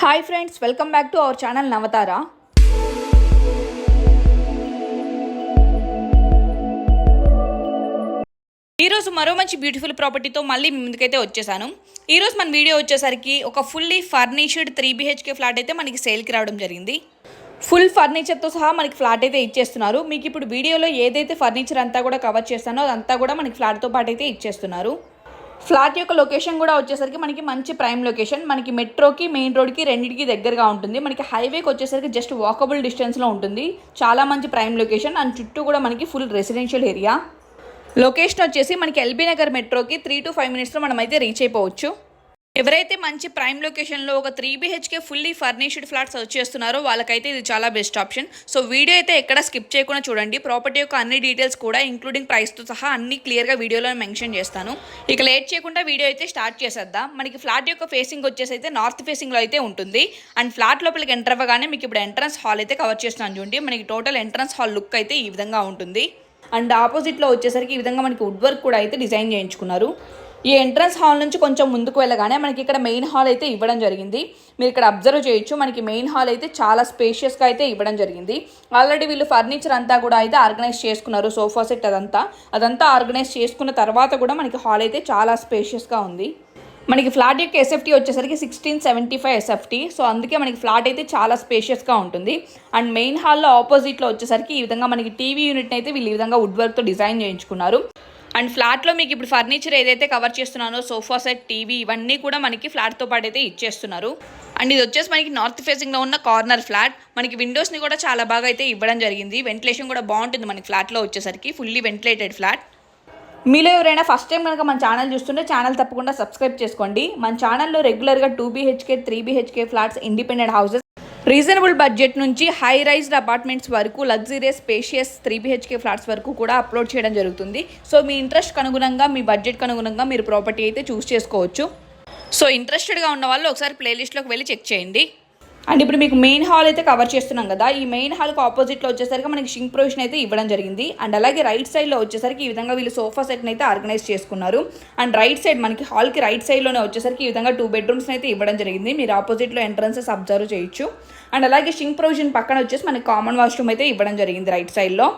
Hi friends welcome back to our channel Navatara ఈరోజు మరో మంచి బ్యూటిఫుల్ ప్రాపర్టీతో మళ్ళీ మీ ముందుకైతే వచ్చేసాను. ఈరోజు మన వీడియో వచ్చేసరికి ఒక fully furnished three BHK flat అయితే మనకి సేల్కి రావడం జరిగింది. ఫుల్ ఫర్నిచర్తో సహా మనకి ఫ్లాట్ అయితే ఇచ్చేస్తున్నారు. మీకు ఇప్పుడు వీడియోలో ఏదైతే ఫర్నిచర్ అంతా కూడా కవర్ చేస్తానో అదంతా కూడా మనకి ఫ్లాట్తో పాటు అయితే ఇచ్చేస్తున్నారు. ఫ్లాట్ యొక్క లొకేషన్ కూడా వచ్చేసరికి మనకి మంచి ప్రైమ్ లొకేషన్. మనకి మెట్రోకి మెయిన్ రోడ్కి రెండింటికి దగ్గరగా ఉంటుంది. మనకి హైవేకి వచ్చేసరికి జస్ట్ వాకబుల్ డిస్టెన్స్లో ఉంటుంది. చాలా మంచి ప్రైమ్ లొకేషన్. అండ్ చుట్టూ కూడా మనకి ఫుల్ రెసిడెన్షియల్ ఏరియా. లొకేషన్ వచ్చేసి మనకి ఎల్బీ నగర్ మెట్రోకి త్రీ టు ఫైవ్ మినిట్స్లో మనం అయితే రీచ్ అయిపోవచ్చు. ఎవరైతే మంచి ప్రైమ్ లొకేషన్లో ఒక three BHK fully furnished flat search చేస్తున్నారో వాళ్ళకైతే ఇది చాలా బెస్ట్ ఆప్షన్. సో వీడియో అయితే ఎక్కడ స్కిప్ చేయకుండా చూడండి. ప్రాపర్టీ యొక్క అన్ని డీటెయిల్స్ కూడా ఇంక్లూడింగ్ ప్రైస్తో సహా అన్ని క్లియర్గా వీడియోలో మెన్షన్ చేస్తాను. ఇక లేట్ చేయకుండా వీడియో అయితే స్టార్ట్ చేసేద్దాం. మనకి ఫ్లాట్ యొక్క ఫేసింగ్ వచ్చేసి అయితే నార్త్ ఫేసింగ్లో అయితే ఉంటుంది. అండ్ ఫ్లాట్ లోపలికి ఎంటర్ అవ్వగానే మీకు ఇప్పుడు ఎంట్రన్స్ హాల్ అయితే కవర్ చేస్తున్నాను చూడండి. మనకి టోటల్ ఎంట్రన్స్ హాల్ లుక్ అయితే ఈ విధంగా ఉంటుంది. అండ్ ఆపోజిట్లో వచ్చేసరికి ఈ విధంగా మనకి వుడ్ వర్క్ కూడా అయితే డిజైన్ చేయించుకున్నారు. ఈ ఎంట్రన్స్ హాల్ నుంచి కొంచెం ముందుకు వెళ్ళగానే మనకి ఇక్కడ మెయిన్ హాల్ అయితే ఇవ్వడం జరిగింది. మీరు ఇక్కడ అబ్జర్వ్ చేయొచ్చు మనకి మెయిన్ హాల్ అయితే చాలా స్పేషియస్గా అయితే ఇవ్వడం జరిగింది. ఆల్రెడీ వీళ్ళు ఫర్నిచర్ అంతా కూడా అయితే ఆర్గనైజ్ చేసుకున్నారు సోఫా సెట్ అదంతా. అదంతా ఆర్గనైజ్ చేసుకున్న తర్వాత కూడా మనకి హాల్ అయితే చాలా స్పేషియస్గా ఉంది. మనకి ఫ్లాట్ యొక్క ఎస్ఎఫ్టీ వచ్చేసరికి sixteen seventy five SFT so అందుకే మనకి ఫ్లాట్ అయితే చాలా స్పేషియస్గా ఉంటుంది. అండ్ మెయిన్ హాల్లో ఆపోజిట్లో వచ్చేసరికి ఈ విధంగా మనకి టీవీ యూనిట్ని అయితే వీళ్ళు ఈ విధంగా వుడ్ వర్క్తో డిజైన్ చేయించుకున్నారు. అండ్ ఫ్లాట్లో మీకు ఇప్పుడు ఫర్నిచర్ ఏదైతే కవర్ చేస్తున్నానో సోఫా సెట్ టీవీ ఇవన్నీ కూడా మనకి ఫ్లాట్తో పాటు అయితే ఇచ్చేస్తున్నారు. అండ్ ఇది వచ్చేసి మనకి నార్త్ ఫేసింగ్లో ఉన్న కార్నర్ ఫ్లాట్. మనకి విండోస్ని కూడా చాలా బాగా అయితే ఇవ్వడం జరిగింది. వెంటిలేషన్ కూడా బాగుంటుంది మనకి ఫ్లాట్లో వచ్చేసరికి. Fully ventilated flat. మీలో ఎవరైనా ఫస్ట్ టైం కనుక మన ఛానల్ చూస్తుంటే ఛానల్ తప్పకుండా సబ్స్క్రైబ్ చేసుకోండి. మన ఛానల్లో రెగ్యులర్గా two BHK three BHK flats independent houses reasonable budget నుంచి హై రైజ్డ్ అపార్ట్మెంట్స్ వరకు luxurious spacious three BHK flats వరకు కూడా అప్లోడ్ చేయడం జరుగుతుంది. సో మీ ఇంట్రెస్ట్ అనుగుణంగా మీ బడ్జెట్కి అనుగుణంగా మీరు ప్రాపర్టీ అయితే చూస్ చేసుకోవచ్చు. సో ఇంట్రెస్టెడ్గా ఉన్న వాళ్ళు ఒకసారి ప్లేలిస్ట్లోకి వెళ్ళి చెక్ చేయండి. అండ్ ఇప్పుడు మీకు మెయిన్ హాల్ అయితే కవర్ చేస్తున్నాం కదా ఈ మెయిన్ హాల్కి ఆపోజిట్లో వచ్చేసరికి మనకి షింక్ ప్రొవిషన్ అయితే ఇవ్వడం జరిగింది. అండ్ అలాగే రైట్ సైడ్లో వచ్చేసరికి ఈ విధంగా వీళ్ళు సోఫా సెట్ని అయితే ఆర్గనైజ్ చేసుకున్నారు. అండ్ రైట్ సైడ్ మనకి హాల్కి రైట్ సైడ్లోనే వచ్చేసరికి ఈ విధంగా టూ బెడ్రూమ్స్ అయితే ఇవ్వడం జరిగింది. మీరు ఆపోజిట్లో ఎంట్రన్సెస్ అబ్జర్వ్ చేయొచ్చు. అండ్ అలాగే షింక్ ప్రొవిజన్ పక్కన వచ్చేసి మనకి కామన్ వాష్రూమ్ అయితే ఇవ్వడం జరిగింది రైట్ సైడ్లో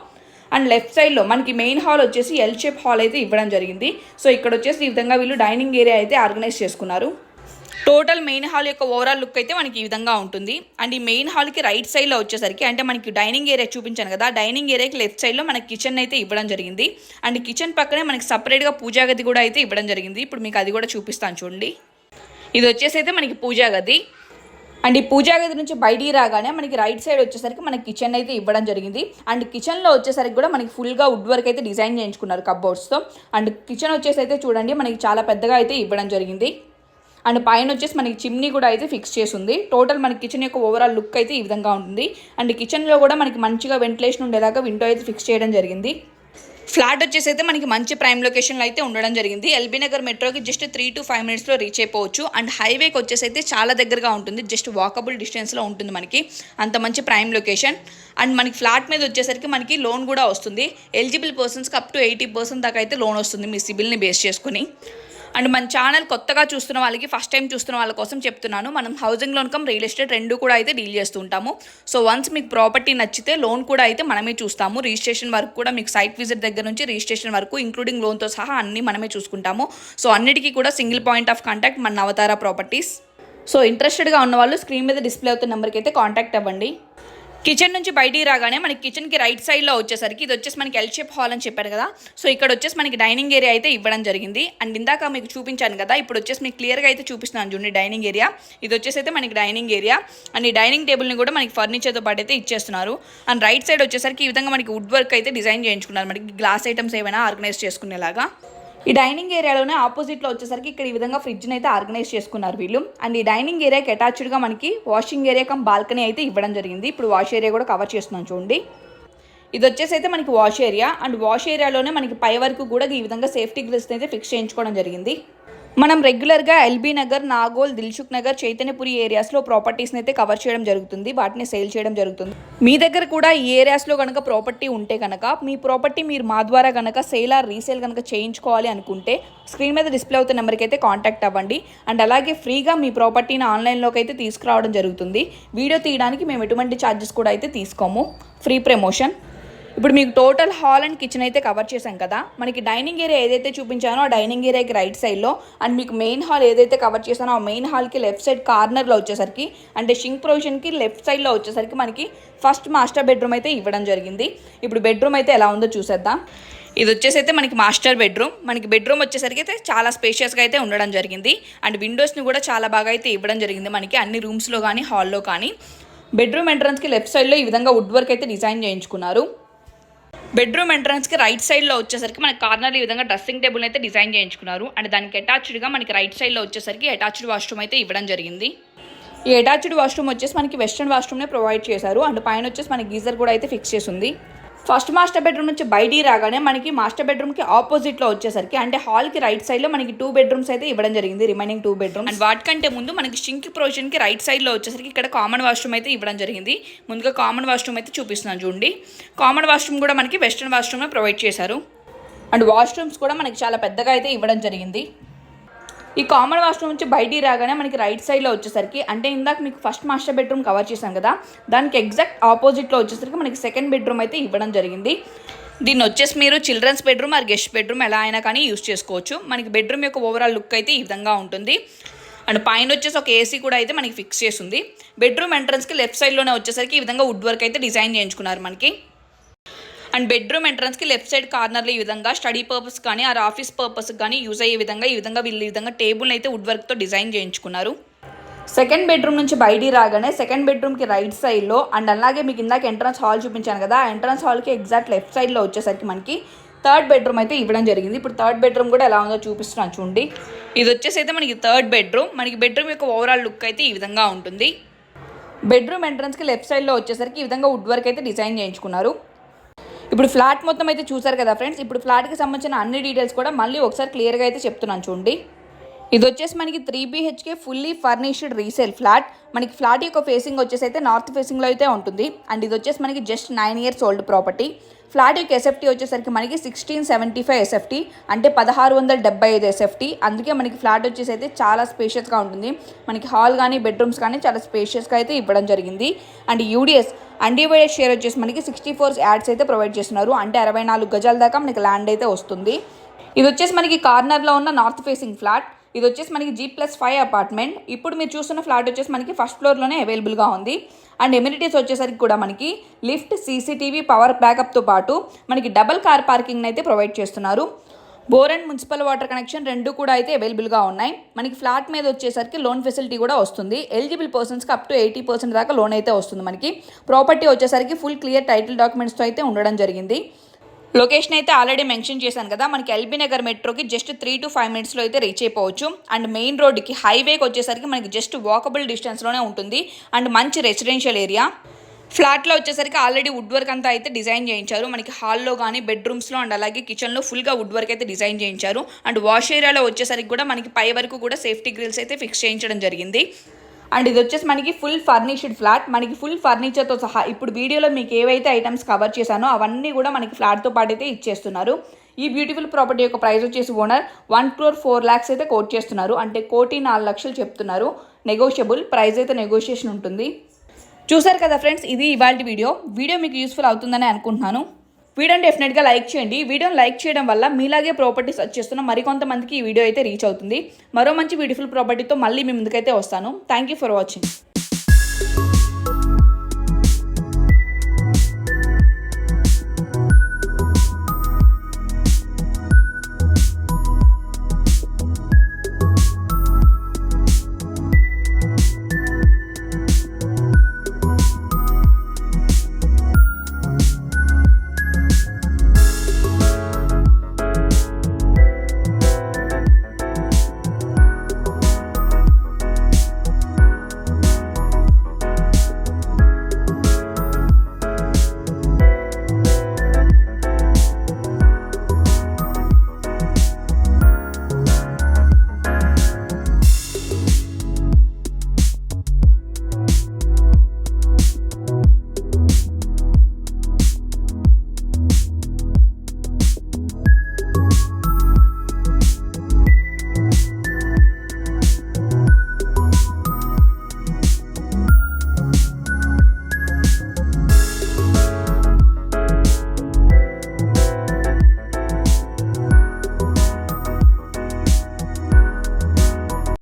అండ్ లెఫ్ట్ సైడ్లో మనకి మెయిన్ హాల్ వచ్చేసి ఎల్ షేప్ హాల్ అయితే ఇవ్వడం జరిగింది. సో ఇక్కడ వచ్చేసి ఈ విధంగా వీళ్ళు డైనింగ్ ఏరియా అయితే ఆర్గనైజ్ చేసుకున్నారు. టోటల్ మెయిన్ హాల్ యొక్క ఓవరాల్ లుక్ అయితే మనకి ఈ విధంగా ఉంటుంది. అండ్ ఈ మెయిన్ హాల్కి రైట్ సైడ్లో వచ్చేసరికి అంటే మనకి డైనింగ్ ఏరియా చూపించాను కదా డైనింగ్ ఏరియాకి లెఫ్ట్ సైడ్లో మనకి కిచెన్ అయితే ఇవ్వడం జరిగింది. అండ్ కిచెన్ పక్కనే మనకి సపరేట్గా పూజా గది కూడా అయితే ఇవ్వడం జరిగింది. ఇప్పుడు మీకు అది కూడా చూపిస్తాను చూడండి. ఇది వచ్చేసి అయితే మనకి పూజా గది. అండ్ ఈ పూజా గది నుంచి బయటికి రాగానే మనకి రైట్ సైడ్ వచ్చేసరికి మనకి కిచెన్ అయితే ఇవ్వడం జరిగింది. అండ్ కిచెన్లో వచ్చేసరికి కూడా మనకి ఫుల్గా వుడ్ వర్క్ అయితే డిజైన్ చేయించుకున్నారు కబ్బోర్డ్స్తో అండ్ కిచెన్ వచ్చేసి అయితే చూడండి మనకి చాలా పెద్దగా అయితే ఇవ్వడం జరిగింది. అండ్ పైన వచ్చేసి మనకి చిమ్నీ కూడా అయితే ఫిక్స్ చేసి ఉంది టోటల్ మనకి కిచెన్ యొక్క ఓవరాల్ లుక్ అయితే ఈ విధంగా ఉంటుంది. అండ్ కిచెన్లో కూడా మనకి మంచిగా వెంటిలేషన్ ఉండేలాగా విండో అయితే ఫిక్స్ చేయడం జరిగింది. ఫ్లాట్ వచ్చేసి అయితే మనకి మంచి ప్రైమ్ లొకేషన్లో అయితే ఉండడం జరిగింది. ఎల్బీ నగర్ మెట్రోకి జస్ట్ త్రీ టు ఫైవ్ మినిట్స్లో రీచ్ అయిపోవచ్చు. అండ్ హైవేకి వచ్చేసి అయితే చాలా దగ్గరగా ఉంటుంది. జస్ట్ వాకబుల్ డిస్టెన్స్లో ఉంటుంది మనకి. అంత మంచి ప్రైమ్ లొకేషన్ అండ్ మనకి ఫ్లాట్ మీద వచ్చేసరికి మనకి లోన్ కూడా వస్తుంది. ఎలిజిబుల్ పర్సన్స్కి అప్ టు ఎయిటీ పర్సెంట్ దాకా అయితే లోన్ వస్తుంది మీ సిబిల్ని బేస్ చేసుకుని. అండ్ మన ఛానల్ కొత్తగా చూస్తున్న వాళ్ళకి ఫస్ట్ టైం చూస్తున్న వాళ్ళ కోసం చెప్తున్నాను. మనం housing loan cum real estate రెండు కూడా అయితే డీల్ చేస్తూ ఉంటాము. సో వన్స్ మీకు ప్రాపర్టీ నచ్చితే లోన్ కూడా అయితే మనమే చూస్తాము. రిజిస్ట్రేషన్ వరకు కూడా మీకు సైట్ విజిట్ దగ్గర నుంచి రిజిస్ట్రేషన్ వరకు ఇంక్లూడింగ్ లోన్తో సహా అన్నీ మనమే చూసుకుంటాము. సో అన్నిటికీ కూడా సింగిల్ పాయింట్ ఆఫ్ కాంటాక్ట్ మన అవతార ప్రాపర్టీస్ సో ఇంట్రెస్టెడ్గా ఉన్న వాళ్ళు స్క్రీన్ మీద డిస్ప్లే అవుతున్న నెంబర్కి అయితే కాంటాక్ట్ అవ్వండి. కిచెన్ నుంచి బయటికి రాగానే మనకి కిచెన్కి రైట్ సైడ్లో వచ్చేసరికి ఇది వచ్చేసి మనకి ఎల్ షేప్ హాల్ అని చెప్పారు కదా. సో ఇక్కడ వచ్చేసి మనకి డైనింగ్ ఏరియా అయితే ఇవ్వడం జరిగింది. అండ్ ఇందాక మీకు చూపించాను కదా ఇప్పుడు వచ్చేసి మీకు క్లియర్గా అయితే చూపిస్తున్నాను చూడండి డైనింగ్ ఏరియా. ఇది వచ్చేసి అయితే మనకి డైనింగ్ ఏరియా. అండ్ ఈ డైనింగ్ టేబుల్ని కూడా మనకి ఫర్నిచర్తో పాటు అయితే ఇచ్చేస్తున్నారు. అండ్ రైట్ సైడ్ వచ్చేసరికి ఈ విధంగా మనకి వుడ్ వర్క్ అయితే డిజైన్ చేయించుకున్నారు. మనకి గ్లాస్ ఐటమ్స్ ఏమైనా ఆర్గనైజ్ చేసుకునేలాగా. ఈ డైనింగ్ ఏరియాలోనే ఆపోజిట్లో వచ్చేసరికి ఇక్కడ ఈ విధంగా ఫ్రిడ్జ్ని అయితే ఆర్గనైజ్ చేసుకున్నారు వీళ్ళు. అండ్ ఈ డైనింగ్ ఏరియాకి అటాచ్డ్గా మనకి వాషింగ్ ఏరియా కమ్ బాల్కనీ అయితే ఇవ్వడం జరిగింది. ఇప్పుడు వాష్ ఏరియా కూడా కవర్ చేస్తున్నాం చూడండి. ఇది వచ్చేసి అయితే మనకి వాష్ ఏరియా. అండ్ వాష్ ఏరియాలోనే మనకి పై వరకు కూడా ఈ విధంగా సేఫ్టీ గ్రిల్స్ని అయితే ఫిక్స్ చేయించుకోవడం జరిగింది. మనం రెగ్యులర్గా ఎల్బీ నగర్ నాగోల్ దిల్సుఖ్ నగర్ చైతన్యపురి ఏరియాస్లో ప్రాపర్టీస్ని అయితే కవర్ చేయడం జరుగుతుంది. వాటిని సేల్ చేయడం జరుగుతుంది. మీ దగ్గర కూడా ఈ ఏరియాస్లో కనుక ప్రాపర్టీ ఉంటే కనుక మీ ప్రాపర్టీ మీరు మా ద్వారా కనుక సేల్ ఆర్ రీసేల్ కనుక చేయించుకోవాలి అనుకుంటే స్క్రీన్ మీద డిస్ప్లే అవుతున్న నెంబర్కి అయితే కాంటాక్ట్ అవ్వండి. అండ్ అలాగే ఫ్రీగా మీ ప్రాపర్టీని ఆన్లైన్లోకి అయితే తీసుకురావడం జరుగుతుంది. వీడియో తీయడానికి మేము ఎటువంటి ఛార్జెస్ కూడా అయితే తీసుకోము. ఫ్రీ ప్రమోషన్ ఇప్పుడు మీకు టోటల్ హాల్ అండ్ కిచెన్ అయితే కవర్ చేశాం కదా. మనకి డైనింగ్ ఏరియా ఏదైతే చూపించానో ఆ డైనింగ్ ఏరియాకి రైట్ సైడ్లో అండ్ మీకు మెయిన్ హాల్ ఏదైతే కవర్ చేశానో ఆ మెయిన్ హాల్కి లెఫ్ట్ సైడ్ కార్నర్లో వచ్చేసరికి అంటే షింక్ ప్రొవిజన్కి లెఫ్ట్ సైడ్లో వచ్చేసరికి మనకి ఫస్ట్ మాస్టర్ బెడ్రూమ్ అయితే ఇవ్వడం జరిగింది. ఇప్పుడు బెడ్రూమ్ అయితే ఎలా ఉందో చూసేద్దాం. ఇది వచ్చేసి అయితే మనకి మాస్టర్ బెడ్రూమ్ మనకి బెడ్రూమ్ వచ్చేసరికి అయితే చాలా స్పేషియస్గా అయితే ఉండడం జరిగింది. అండ్ విండోస్ని కూడా చాలా బాగా అయితే ఇవ్వడం జరిగింది మనకి అన్ని రూమ్స్లో కానీ హాల్లో కానీ. బెడ్రూమ్ ఎంట్రన్స్కి లెఫ్ట్ సైడ్లో ఈ విధంగా వుడ్ వర్క్ అయితే డిజైన్ చేయించుకున్నారు. బెడ్రూమ్ ఎంట్రన్స్కి రైట్ సైడ్లో వచ్చేసరికి మనకి కార్నర్ ఈ విధంగా డ్రెస్సింగ్ టేబుల్ అయితే డిజైన్ చేయించుకున్నారు. అండ్ దానికి అటాచ్డ్గా మనకి రైట్ సైడ్లో వచ్చేసరికి అటాచ్డ్ వాష్రూమ్ అయితే ఇవ్వడం జరిగింది. ఈ అటాచ్డ్ వాష్రూమ్ వచ్చేసి మనకి వెస్ట్రన్ వాష్రూమ్నే ప్రొవైడ్ చేశారు. అండ్ పైన వచ్చేసి మనకి గీజర్ కూడా అయితే ఫిక్స్ చేసి ఉంది. ఫస్ట్ మాస్టర్ బెడ్రూమ్ నుంచి బయటికి రాగానే మనకి మాస్టర్ బెడ్రూమ్కి ఆపోజిట్లో వచ్చేసరికి అంటే హాల్కి రైట్ సైడ్లో మనకి టూ బెడ్రూమ్స్ అయితే ఇవ్వడం జరిగింది రిమైనింగ్ టూ బెడ్రూమ్ అండ్ వాటికంటే ముందు మనకి షింక్ ప్రొవిజన్కి రైట్ సైడ్లో వచ్చేసరికి ఇక్కడ కామన్ వాష్రూమ్ అయితే ఇవ్వడం జరిగింది. ముందుగా కామన్ వాష్రూమ్ అయితే చూపిస్తున్నాను చూడండి. కామన్ వాష్రూమ్ కూడా మనకి వెస్ట్రన్ వాష్రూమే ప్రొవైడ్ చేశారు. అండ్ వాష్రూమ్స్ కూడా మనకి చాలా పెద్దగా అయితే ఇవ్వడం జరిగింది. ఈ కామన్ వాష్రూమ్ నుంచి బయటికి రాగానే మనకి రైట్ సైడ్లో వచ్చేసరికి అంటే ఇందాక మీకు ఫస్ట్ మాస్టర్ బెడ్రూమ్ కవర్ చేశాం కదా దానికి ఎగ్జాక్ట్ ఆపోజిట్లో వచ్చేసరికి మనకి సెకండ్ బెడ్రూమ్ అయితే ఇవ్వడం జరిగింది. దీన్ని వచ్చేసి మీరు children's bedroom or guest bedroom ఎలా అయినా కానీ యూస్ చేసుకోవచ్చు. మనకి బెడ్రూమ్ యొక్క ఓవరాల్ లుక్ అయితే ఈ విధంగా ఉంటుంది. అండ్ పైన వచ్చేసి ఒక ఏసీ కూడా అయితే మనకి ఫిక్స్ చేసి ఉంది. బెడ్రూమ్ ఎంట్రన్స్కి లెఫ్ట్ సైడ్లోనే వచ్చేసరికి ఈ విధంగా వుడ్ వర్క్ అయితే డిజైన్ చేయించుకున్నారు మనకి. అండ్ బెడ్రూమ్ ఎంట్రన్స్కి లెఫ్ట్ సైడ్ కార్నర్లో ఈ విధంగా స్టడీ పర్పస్ కానీ ఆర్ ఆఫీస్ పర్పస్ కానీ యూజ్ అయ్యే విధంగా ఈ విధంగా వీళ్ళు ఈ విధంగా టేబుల్ అయితే వుడ్ వర్క్తో డిజైన్ చేయించుకున్నారు. సెకండ్ బెడ్రూమ్ నుంచి బయటికి రాగానే సెకండ్ బెడ్రూమ్కి రైట్ సైడ్లో అండ్ అలాగే మీకు ఇందాక ఎంట్రన్స్ హాల్ చూపించాను కదా ఆ ఎంట్రన్స్ హాల్కి ఎగ్జాక్ట్ లెఫ్ట్ సైడ్లో వచ్చేసరికి మనకి థర్డ్ బెడ్రూమ్ అయితే ఇవ్వడం జరిగింది. ఇప్పుడు థర్డ్ బెడ్రూమ్ కూడా ఎలా ఉందో చూపిస్తున్నాను చూడండి. ఇది వచ్చేసి అయితే మనకి థర్డ్ బెడ్రూమ్. మనకి బెడ్రూమ్ యొక్క ఓవరాల్ లుక్ అయితే ఈ విధంగా ఉంటుంది. బెడ్రూమ్ ఎంట్రన్స్కి లెఫ్ట్ సైడ్లో వచ్చేసరికి ఈ విధంగా వుడ్ వర్క్ అయితే డిజైన్ చేయించుకున్నారు. ఇప్పుడు ఫ్లాట్ మొత్తం అయితే చూసారు కదా ఫ్రెండ్స్ ఇప్పుడు ఫ్లాట్కి సంబంధించిన అన్ని డీటెయిల్స్ కూడా మళ్ళీ ఒకసారి క్లియర్గా అయితే చెప్తున్నాను చూడండి. ఇది వచ్చేసి మనకి three BHK fully furnished resale flat మనకి ఫ్లాట్ యొక్క ఫేసింగ్ వచ్చేసి అయితే నార్త్ ఫేసింగ్లో అయితే ఉంటుంది. అండ్ ఇది వచ్చేసి మనకి just nine years old property flat యొక్క ఎస్ఎఫ్టీ వచ్చేసరికి మనకి సిక్స్టీన్ సెవెంటీ ఫైవ్ ఎస్ఎఫ్టీ అంటే పదహారు వందల డెబ్బై ఐదు ఎస్ఎఫ్టీ అందుకే మనకి ఫ్లాట్ వచ్చేసి అయితే చాలా స్పేషియస్గా ఉంటుంది. మనకి హాల్ కానీ బెడ్రూమ్స్ కానీ చాలా స్పేషియస్గా అయితే ఇవ్వడం జరిగింది. అండ్ యూడిఎస్ అన్డివైడెడ్ షేర్ వచ్చేసి మనకి సిక్స్టీ ఫోర్ యాడ్స్ అయితే ప్రొవైడ్ చేస్తున్నారు. అంటే అరవై నాలుగు గజాల దాకా మనకి ల్యాండ్ అయితే వస్తుంది. ఇది వచ్చేసి మనకి కార్నర్లో ఉన్న నార్త్ ఫేసింగ్ ఫ్లాట్ ఇది వచ్చేసి మనకి జీ ప్లస్ ఫైవ్ అపార్ట్మెంట్ ఇప్పుడు మీరు చూస్తున్న ఫ్లాట్ వచ్చేసి మనకి ఫస్ట్ ఫ్లోర్లోనే అవైలబుల్గా ఉంది. అండ్ ఎమ్యూనిటీస్ వచ్చేసరికి కూడా మనకి లిఫ్ట్ సీసీటీవీ పవర్ బ్యాకప్తో పాటు మనకి డబల్ కార్ పార్కింగ్ అయితే ప్రొవైడ్ చేస్తున్నారు. Bore and municipal water connection రెండు కూడా అయితే అవైలబుల్గా ఉన్నాయి. మనకి ఫ్లాట్ మీద వచ్చేసరికి లోన్ ఫెసిలిటీ కూడా వస్తుంది. ఎలిజిబుల్ పర్సన్స్కి అప్ టు ఎయిటీ పర్సెంట్ దాకా లోన్ అయితే వస్తుంది మనకి. ప్రాపర్టీ వచ్చేసరికి ఫుల్ క్లియర్ టైటిల్ డాక్యుమెంట్స్తో అయితే ఉండడం జరిగింది. లొకేషన్ అయితే ఆల్రెడీ మెన్షన్ చేశాను కదా. మనకి ఎల్బీ నగర్ మెట్రోకి జస్ట్ త్రీ టు ఫైవ్ మినిట్స్లో అయితే రీచ్ అయిపోవచ్చు. అండ్ మెయిన్ రోడ్కి హైవేకి వచ్చేసరికి మనకి జస్ట్ వాకబుల్ డిస్టెన్స్లోనే ఉంటుంది. అండ్ మంచి రెసిడెన్షియల్ ఏరియా ఫ్లాట్లో వచ్చేసరికి ఆల్రెడీ వుడ్ వర్క్ అంతా అయితే డిజైన్ చేయించారు. మనకి హాల్లో కానీ బెడ్రూమ్స్లో అండ్ అలాగే కిచెన్లో ఫుల్గా వుడ్ వర్క్ అయితే డిజైన్ చేయించారు. అండ్ వాష్ ఏరియాలో వచ్చేసరికి కూడా మనకి పై వరకు కూడా సేఫ్టీ గ్రిల్స్ అయితే ఫిక్స్ చేయించడం జరిగింది. అండ్ ఇది వచ్చేసి మనకి ఫుల్ ఫర్నిష్డ్ ఫ్లాట్ మనకి ఫుల్ ఫర్నిచర్తో సహా ఇప్పుడు వీడియోలో మీకు ఏవైతే ఐటమ్స్ కవర్ చేశానో అవన్నీ కూడా మనకి ఫ్లాట్తో పాటు అయితే ఇచ్చేస్తున్నారు. ఈ బ్యూటిఫుల్ ప్రాపర్టీ యొక్క ప్రైస్ వచ్చేసి owner one crore four lakhs అయితే కోట్ చేస్తున్నారు. అంటే కోటి నాలుగు లక్షలు చెప్తున్నారు. నెగోషియబుల్ ప్రైస్ అయితే నెగోషియేషన్ ఉంటుంది. చూసారు కదా ఫ్రెండ్స్ ఇది ఇవాళ వీడియో వీడియో మీకు యూస్ఫుల్ అవుతుందని అనుకుంటున్నాను. వీడియోని డెఫినెట్గా లైక్ చేయండి. వీడియోని లైక్ చేయడం వల్ల మీలాగే ప్రాపర్టీస్ వచ్చేస్తున్న మరికొంతమందికి ఈ వీడియో అయితే రీచ్ అవుతుంది. మరో మంచి బ్యూటిఫుల్ ప్రాపర్టీతో మళ్ళీ మీ ముందుకైతే వస్తాను. Thank you for watching